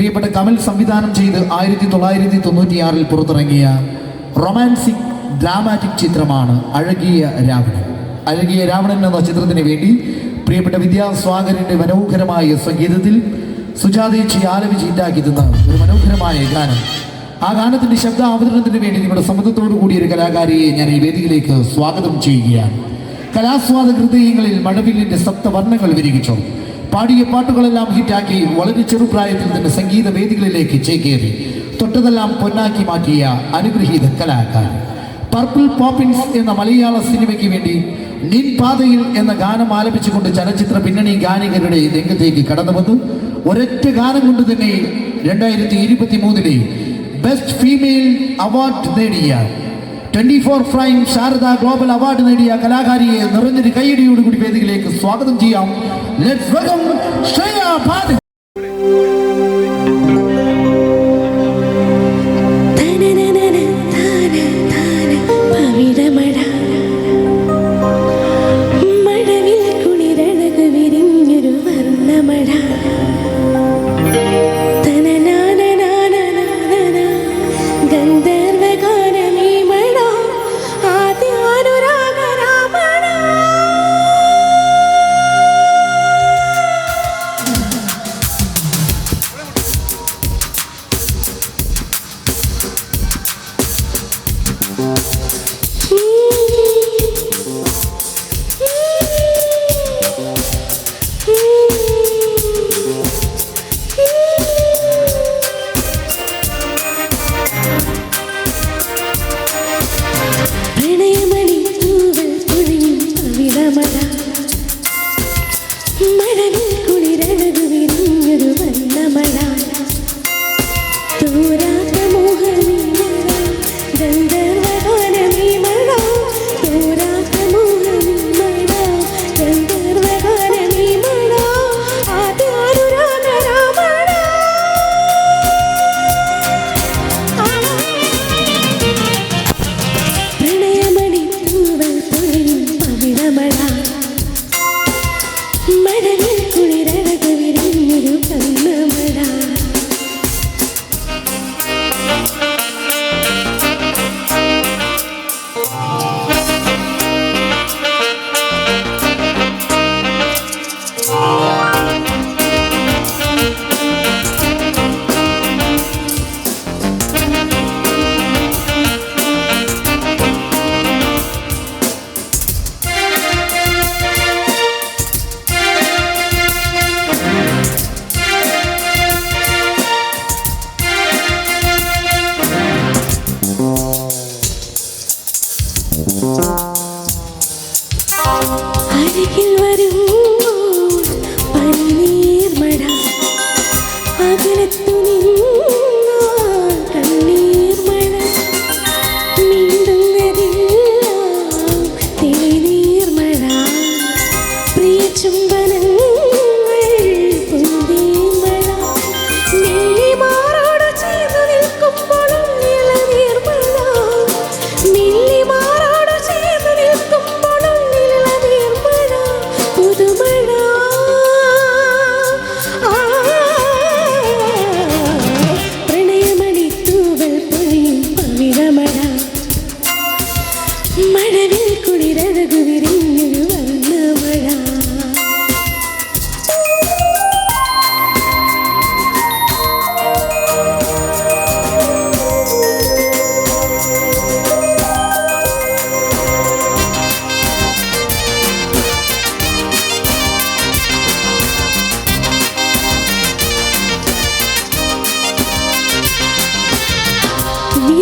പ്രിയപ്പെട്ട കമൽ സംവിധാനം ചെയ്ത് ആയിരത്തി തൊള്ളായിരത്തി തൊണ്ണൂറ്റിയാറിൽ പുറത്തിറങ്ങിയ റൊമാൻസിക് ഡ്രാമാറ്റിക് ചിത്രമാണ് അഴകിയ രാവണൻ. അഴകിയ രാവണൻ എന്ന ചിത്രത്തിന് വേണ്ടി പ്രിയപ്പെട്ട വിദ്യാസ്വാഗരന്റെ മനോഹരമായ സംഗീതത്തിൽ സുജാതേച്ചി ആലപിച്ച് ഹിറ്റാക്കി തന്ന ഒരു മനോഹരമായ ഗാനം. ആ ഗാനത്തിന്റെ ശബ്ദ അവതരണത്തിന് വേണ്ടി നിങ്ങളുടെ സമ്മതത്തോടു കൂടിയ ഒരു കലാകാരിയെ ഞാൻ ഈ വേദിയിലേക്ക് സ്വാഗതം ചെയ്യുകയാണ്. കലാസ്വാദ ഹൃദയങ്ങളിൽ മഴവില്ലിന്റെ സപ്തവർണങ്ങൾ വിരിയിച്ചു. പാടിയ പാട്ടുകളെല്ലാം ഹിറ്റാക്കി വളരെ ചെറുപ്രായത്തിൽ തന്നെ സംഗീത വേദികളിലേക്ക് ചേക്കേറി. തൊട്ടതെല്ലാം പൊന്നാക്കി മാറ്റിയ അനുഗ്രഹീത കലാകാരൻ. പർപ്പിൾ പോപ്പിൻസ് എന്ന മലയാള സിനിമയ്ക്ക് വേണ്ടി നിൻ പാതയിൽ എന്ന ഗാനം ആലപിച്ചുകൊണ്ട് ചലച്ചിത്ര പിന്നണി ഗാനികരുടെ രംഗത്തേക്ക് കടന്നു വന്നു. ഒരൊറ്റ ഗാനം കൊണ്ട് തന്നെ രണ്ടായിരത്തി ഇരുപത്തി മൂന്നിലെ ബെസ്റ്റ് ഫീമെയിൽ അവാർഡ് നേടിയ twenty four frame Sharada global award നേടിയ കലാകാരിയെ നിറഞ്ഞൊരു കൈയടിയോടുകൂടി വേദിയിലേക്ക് സ്വാഗതം ചെയ്യാം. ലെറ്റ്സ് വെൽക്കം ശ്രേയ പാഠ Where did you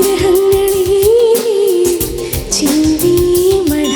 വിരഹങ്ങളിൽ ചിന്തി മഴ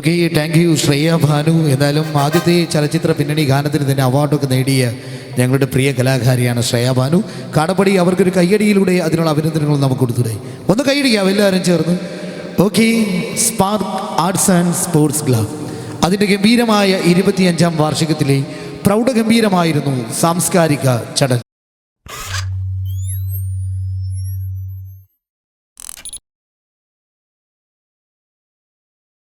okay thank you Shreya Bhanu എന്നാലും ആദ്യത്തെ ചലച്ചിത്ര പിന്നണി ഗാനത്തിന് തന്നെ അവാർഡൊക്കെ നേടിയ ഞങ്ങളുടെ പ്രിയ കലാകാരിയാണ് ശ്രേയ ഭാനു. കാടപ്പടി അവർക്കൊരു കയ്യടിയിലൂടെ അതിനുള്ള അഭിനന്ദനങ്ങൾ നമുക്ക് കൊടുത്തൂടെ ഒന്ന് കൈയടിക്കാം എല്ലാവരും ചേർന്ന്. Okay spark arts and sports club അതിന്റെ ഗംഭീരമായ ഇരുപത്തിയഞ്ചാം വാർഷികത്തിലെ പ്രൗഢഗംഭീരമായിരുന്നു സാംസ്കാരിക ചടങ്ങ്.